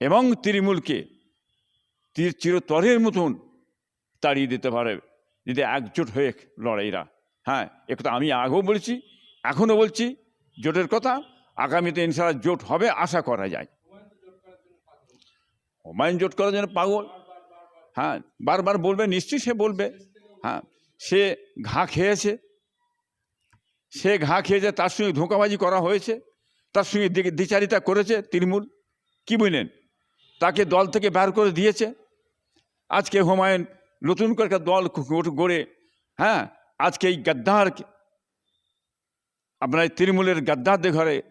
এবং তৃণমূলকে তীর চিরতরের মতন তাড়িয়ে দিতে পারে, যদি একজোট হয়ে লড়াইরা। হ্যাঁ একথা আমি আগেও বলছি, এখনও বলছি, জোটের কথা আগামীতে ইনশাল্লাহ জোট হবে আশা করা যায়। হুমায়ুন জোট করার জন্য পাগল। হ্যাঁ বারবার বলবে, নিশ্চয়ই সে বলবে। হ্যাঁ সে ঘা খেয়েছে। সে ঘা খেয়েছে, তার সঙ্গে ধোঁকাবাজি করা হয়েছে, তার সঙ্গে দ্বিচারিতা করেছে তৃণমূল কি বুঝলেন তাকে দল থেকে বের করে দিয়েছে। আজকে হুমায়ুন নতুন করে একটা দল গড়ে- হ্যাঁ? আজকে এই গাদ্দার আপনার তৃণমূলের গাদ্দারদের ঘরে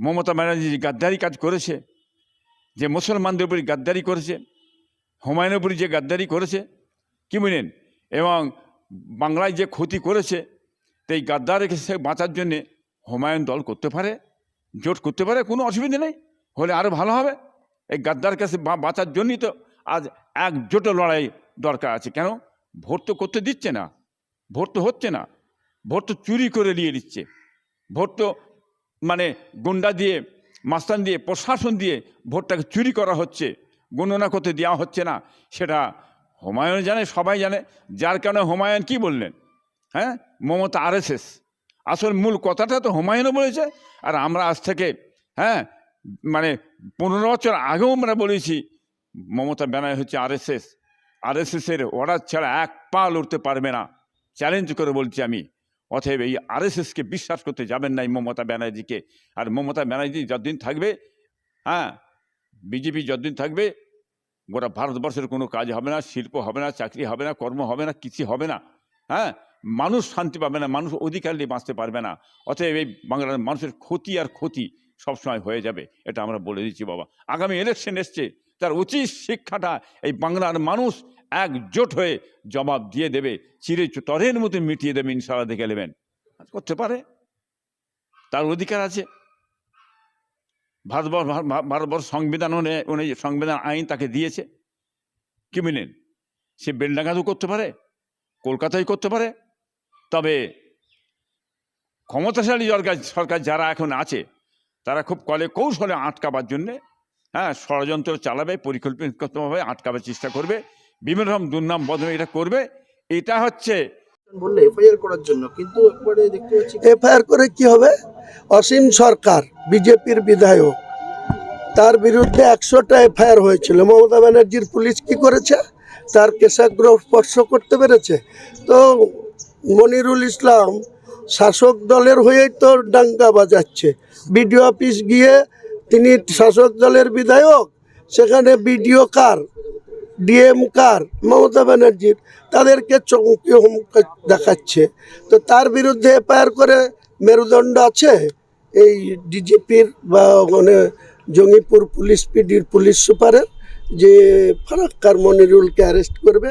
মমতা ব্যানার্জি যে গাদ্দারি কাজ করেছে, যে মুসলমানদের উপরে গাদ্দারি করেছে, হুমায়ুনের উপরে যে গাদ্দারি করেছে, কি বুঝলেন এবং বাংলায় যে ক্ষতি করেছে তো এই গাদ্দারকে সে বাঁচার জন্যে হুমায়ুন দল করতে পারে, জোট করতে পারে, কোনো অসুবিধা নেই। হলে আরও ভালো হবে। এই গাদ্দার কাছে বাঁচার জন্যই তো আজ একজোটে লড়াই দরকার আছে। কেন? ভোট তো করতে দিচ্ছে না। ভোট তো হচ্ছে না। ভোট তো চুরি করে নিয়ে নিচ্ছে ভোট তো মানে গুন্ডা দিয়ে, মাস্তান দিয়ে, প্রশাসন দিয়ে ভোটটাকে চুরি করা হচ্ছে। গণনা করতে দেওয়া হচ্ছে না। সেটা হুমায়ুন জানে, সবাই জানে। যার কারণে হুমায়ুন কি বললেন? হ্যাঁ? মমতা আরএসএস আসল মূল কথাটা তো হুমায়ুনও বলেছে। আর আমরা আজ থেকে হ্যাঁ মানে পনেরো বছর আগেও আমরা বলেছি, মমতা ব্যানার্জি হচ্ছে আরএসএস। আরএসএসের অর্ডার ছাড়া এক পা লড়তে পারবে না। চ্যালেঞ্জ করে বলছি আমি। অতএব এই আরএসএসকে বিশ্বাস করতে যাবেন না এই মমতা ব্যানার্জিকে। আর মমতা ব্যানার্জি যতদিন থাকবে হ্যাঁ বিজেপি যতদিন থাকবে, গোটা ভারতবর্ষের কোনো কাজ হবে না, শিল্প হবে না, চাকরি হবে না, কর্ম হবে না, কিছু হবে না। হ্যাঁ মানুষ শান্তি পাবে না, মানুষ অধিকার নিয়ে বাঁচতে পারবে না। অতএব এই বাংলার মানুষের ক্ষতি আর ক্ষতি সবসময় হয়ে যাবে, এটা আমরা বলে দিচ্ছি বাবা। আগামী ইলেকশন এসছে, তার উচিত শিক্ষাটা এই বাংলার মানুষ একজোট হয়ে জবাব দিয়ে দেবে চিরে তরের মতো মিটিয়ে দেবে ইনশাল্লাহ দেখে নেবেন। করতে পারে, তার অধিকার আছে। ভারতবর্ষ ভারতবর্ষ সংবিধান অনুযায়ী সংবিধান আইন তাকে দিয়েছে, কি মিলেন সে বেলডাঙ্গাতেও করতে পারে কলকাতায় করতে পারে, তবে ক্ষমতাশালী সরকার সরকার যারা এখন আছে তারা খুব কলে কৌশলে আটকাবার জন্যে হ্যাঁ ষড়যন্ত্র চালাবে পরিকল্পিতভাবে আটকাবার চেষ্টা করবে বিভিন্ন রকম দুর্নাম বদনাম এটা করবে। এটা হচ্ছে বললে এফআইআর করার জন্য কিন্তু একবারে দেখতে পাচ্ছি এফআইআর করে কি হবে? অসীম সরকার বিজেপির বিধায়ক তার বিরুদ্ধে একশোটা এফআইআর হয়েছিল। মমতা ব্যানার্জির পুলিশ কি করেছে? তার কেশাগ্র স্পর্শ করতে পেরেছে। তো মনিরুল ইসলাম শাসক দলের হয়েই তো ডাঙ্গা বাজাচ্ছে। বিডিও অফিস গিয়ে তিনি শাসক দলের বিধায়ক, সেখানে বিডিও কার, ডিএম কার, মমতা ব্যানার্জির, তাদেরকে চমকি দেখাচ্ছে। তো তার বিরুদ্ধে এফআইআর করে মেরুদণ্ড আছে? এই ডিজিপির বা মানে জঙ্গিপুর পুলিশ পিডির পুলিশ সুপারের? যে ফারাক্কার মনিরুলকে অ্যারেস্ট করবে।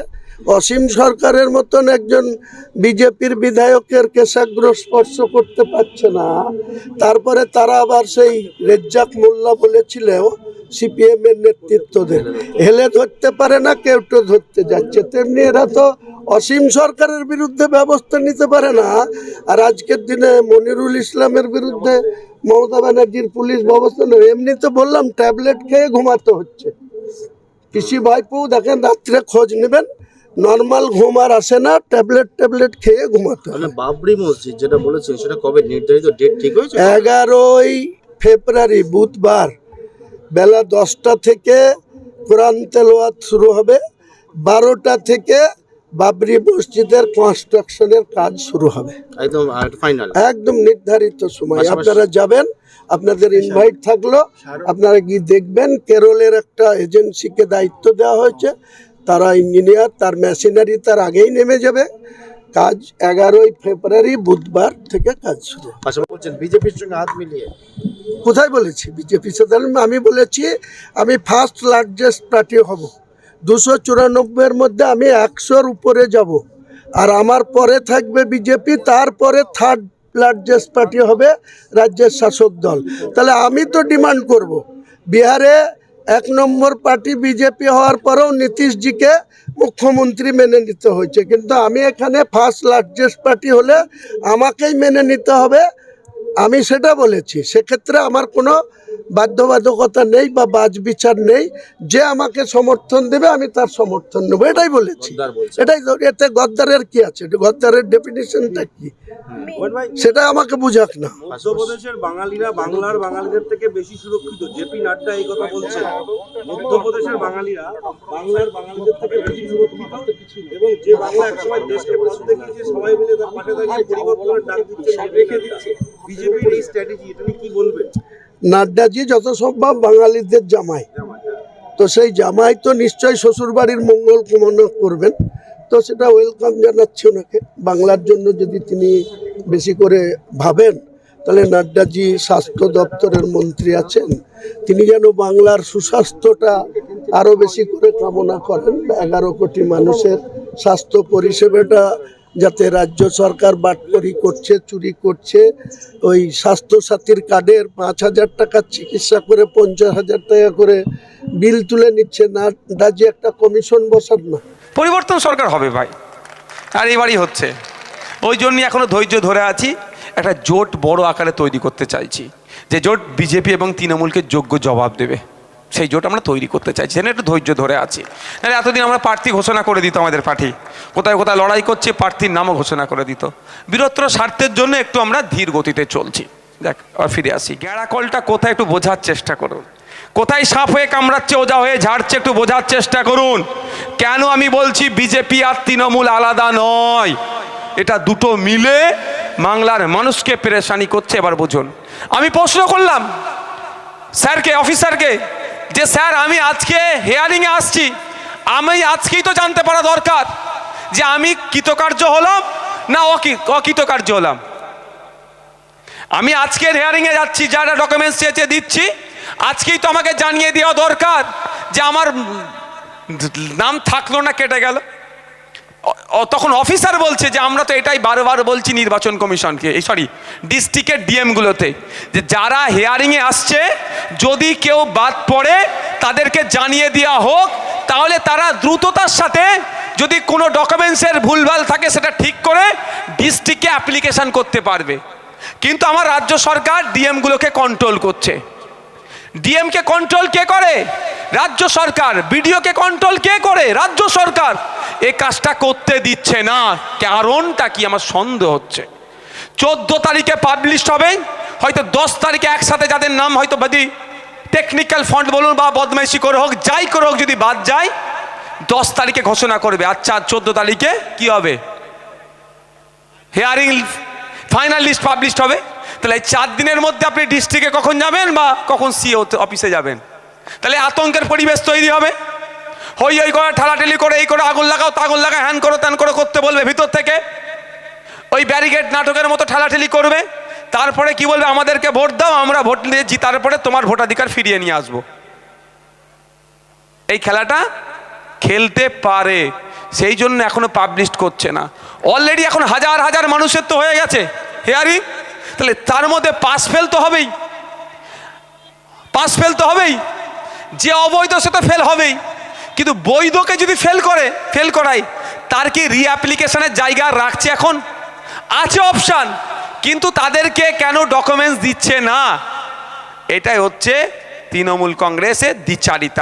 অসীম সরকারের মতন একজন বিজেপির বিধায়কের কেশাগ্র স্পর্শ করতে পারছে না। তারপরে তারা আবার সেই রেজ্জাক মোল্লা বলেছিল সিপিএম এর নেতৃত্বদের হেলে ধরতে পারে না, কেউ তো ধরতে যাচ্ছে। তেমনি এরা তো অসীম সরকারের বিরুদ্ধে ব্যবস্থা নিতে পারে না। আর আজকের দিনে মনিরুল ইসলামের বিরুদ্ধে মমতা ব্যানার্জির পুলিশ ব্যবস্থা নেই এমনি তো বললাম, ট্যাবলেট খেয়ে ঘুমাতে হচ্ছে। পিসি ভাইপু দেখেন রাত্রে খোঁজ নেবেন। নর্মাল ঘুম আর আসে না ট্যাবলেট ট্যাবলেট খেয়ে ঘুমাতে হবে। বাবরি মসজিদ যেটা বলেছেন সেটা কবে? নির্ধারিত ডেট ঠিক হয়েছে? এগারোই ফেব্রুয়ারি বুধবার। বেলা দশটা থেকে কোরআন তেলোয়াত শুরু হবে। বারোটা থেকে বাবরি মসজিদের কনস্ট্রাকশনের কাজ শুরু হবে। একদম ফাইনাল একদম নির্ধারিত সময়। আপনারা যাবেন আপনাদের ইনভাইট থাকল আপনারা গিয়ে দেখবেন কেরলের একটা এজেন্সিকে দায়িত্ব দেওয়া হয়েছে। তারা ইঞ্জিনিয়ার তার মেশিনারি তার আগেই নেমে যাবে। কাজ এগারোই ফেব্রুয়ারি বুধবার থেকে কাজ শুরু। বলছেন বিজেপির সঙ্গে হাত মিলিয়ে। কোথায় বলেছি? বিজেপির সাথে আমি বলেছি আমি ফার্স্ট লার্জেস্ট পার্টি হব। দুশো চুরানব্বইয়ের মধ্যে আমি একশোর উপরে যাব। আর আমার পরে থাকবে বিজেপি, তারপরে থার্ড লার্জেস্ট পার্টি হবে রাজ্যের শাসক দল। তাহলে আমি তো ডিমান্ড করব। বিহারে এক নম্বর পার্টি বিজেপি হওয়ার পরেও নীতিশজিকে মুখ্যমন্ত্রী মেনে নিতে হয়েছে। কিন্তু আমি এখানে ফার্স্ট লার্জেস্ট পার্টি হলে আমাকেই মেনে নিতে হবে। আমি সেটা বলেছি। সেক্ষেত্রে আমার কোনো বাধ্যবাধকতা নেই বা বাজ বিচার নেই যে আমাকে সমর্থন দেবে আমি তার সমর্থন নেব। এটাই বলেছি। বলছে। এটাই এতে গদ্দারের কি আছে? গদ্দারের ডেফিনেশনটা কি? সেটা আমাকে বুঝাক না। মধ্যপ্রদেশের বাঙালিরা বাংলার বাঙালিদের থেকে বেশি সুরক্ষিত জেপি নাড্ডা এই কথা বলছেন মধ্যপ্রদেশের বাঙালিরা বাংলার বাঙালিদের থেকে বেশি সুরক্ষিত এবং যে বাংলা একসময় দেশকে দেখিয়েছে সবাই মিলে তার পাশে দাঁড়িয়ে পরিবর্তনের ডাক দিচ্ছে রেখে দিচ্ছে। বিজেপির এই স্ট্র্যাটেজি এটা কি বলবেন? নাড্ডাজি যত সম্ভব বাঙালিদের জামাই। তো সেই জামাই তো নিশ্চয়ই শ্বশুরবাড়ির মঙ্গল কামনা করবেন। তো সেটা ওয়েলকাম জানাচ্ছি ওনাকে। বাংলার জন্য যদি তিনি বেশি করে ভাবেন, তাহলে নাড্ডাজি স্বাস্থ্য দপ্তরের মন্ত্রী আছেন। তিনি যেন বাংলার সুস্বাস্থ্যটা আরও বেশি করে কামনা করেন। এগারো কোটি মানুষের স্বাস্থ্য পরিষেবাটা যাতে রাজ্য সরকার বাটপরি করছে, চুরি করছে, ওই স্বাস্থ্যসাথীর কার্ডের পাঁচ হাজার টাকার চিকিৎসা করে, পঞ্চাশ হাজার টাকা করে বিল তুলে নিচ্ছে। না ডাজি একটা কমিশন বসান না। পরিবর্তন সরকার হবে ভাই। আর এবারই হচ্ছে। ওই জন্যই এখনও ধৈর্য ধরে আছি, একটা জোট বড় আকারে তৈরি করতে চাইছি। যে জোট বিজেপি এবং তৃণমূলকে যোগ্য জবাব দেবে। সেই জোট আমরা তৈরি করতে চাইছি সেটা একটু ধৈর্য ধরে আছি। নাহলে এতদিন আমরা প্রার্থী ঘোষণা করে দিত আমাদের পার্টি। কোথায় কোথায় লড়াই করছে, প্রার্থীর নামও ঘোষণা করে দিত। বীরত্র স্বার্থের জন্য একটু আমরা ধীর গতিতে চলছি। দেখ আর ফিরে আসি। গ্যাড়াকলটা কোথায় একটু বোঝার চেষ্টা করুন। কোথায় সাপ হয়ে কামড়াচ্ছে, ওজা হয়ে ঝাড়ছে, একটু বোঝার চেষ্টা করুন। কেন আমি বলছি বিজেপি আর তৃণমূল আলাদা নয়? এটা দুটো মিলে বাংলার মানুষকে পেরেশানি করছে, এবার বুঝুন। আমি প্রশ্ন করলাম, স্যারকে, অফিসারকে যে স্যার, আমি আজকে হেয়ারিংয়ে আসছি। আমি আজকেই তো জানতে পারা দরকার যে আমি কৃতকার্য হলাম না অকি- অকৃতকার্য হলাম। আমি আজকের হেয়ারিংয়ে যাচ্ছি, যা যারা ডকুমেন্টস চেয়েছে দিচ্ছি, আজকেই তো আমাকে জানিয়ে দেওয়া দরকার যে আমার নাম থাকল না, কেটে গেল। তখন অফিসার বলছে যে আমরা তো এটাই বারবার বলছি নির্বাচন কমিশনকে, এই সরি ডিস্ট্রিক্টের ডিএমগুলোতে যে যারা হেয়ারিংয়ে আসছে, যদি কেউ বাদ পড়ে, তাদেরকে জানিয়ে দেওয়া হোক, তাহলে তারা দ্রুততার সাথে যদি কোনো ডকুমেন্টসের ভুলভাল থাকে, সেটা ঠিক করে ডিস্ট্রিক্টে অ্যাপ্লিকেশন করতে পারবে। কিন্তু আমার রাজ্য সরকার ডিএমগুলোকে কন্ট্রোল করছে। ডিএমকে কন্ট্রোল কে করে? রাজ্য সরকার। বিডিওকে কন্ট্রোল কে করে? রাজ্য সরকার। এ কাজটা করতে দিচ্ছে না। কারণটা কি? আমার সন্দেহ হচ্ছে। চোদ্দ তারিখে পাবলিশ হবে। হয়তো দশ তারিখে একসাথে যাদের নাম হয়তো বাদি টেকনিক্যাল ফন্ড বলুন বা বদমাইশি করে হোক, যাই করে হোক, যদি বাদ যায়, দশ তারিখে ঘোষণা করবে। আচ্ছা চোদ্দ তারিখে কি হবে? হেয়ারিং ফাইনাল লিস্ট পাবলিশ হবে। তাহলে চার দিনের মধ্যে আপনি ডিস্ট্রিক্টে কখন যাবেন বা কখন সিও অফিসে যাবেন? তাহলে আতঙ্কের পরিবেশ তৈরি হবে। হই হই করে, ঠেলাঠেলি করে, এই করে, আগুন লাগাও, তাগুন লাগাও হ্যান করো, ত্যান করো, করতে বলবে ভিতর থেকে। ওই ব্যারিকেড নাটকের মতো ঠেলাঠেলি করবে। তারপরে কি বলবে? আমাদেরকে ভোট দাও, আমরা ভোট দিয়ে জিতার পরে তোমার ভোটাধিকার ফিরিয়ে নিয়ে আসব। এই খেলাটা খেলতে পারে, সেই জন্য এখনও পাবলিশ করছে না। অলরেডি এখন হাজার হাজার মানুষের তো হয়ে গেছে। হেয়ারিং তাহলে তার মধ্যে পাস ফেল তো হবেই। পাস ফেল তো হবেই। যে অবৈধ সে তো ফেল হবেই। কিন্তু বৈধকে যদি ফেল করে, ফেল করায়, তার কি রিঅ্যাপ্লিকেশনের জায়গা রাখছে এখন? আছে অপশান কিন্তু তাদেরকে কেন ডকুমেন্টস দিচ্ছে না? এটাই হচ্ছে তৃণমূল কংগ্রেসের দ্বিচারিতা।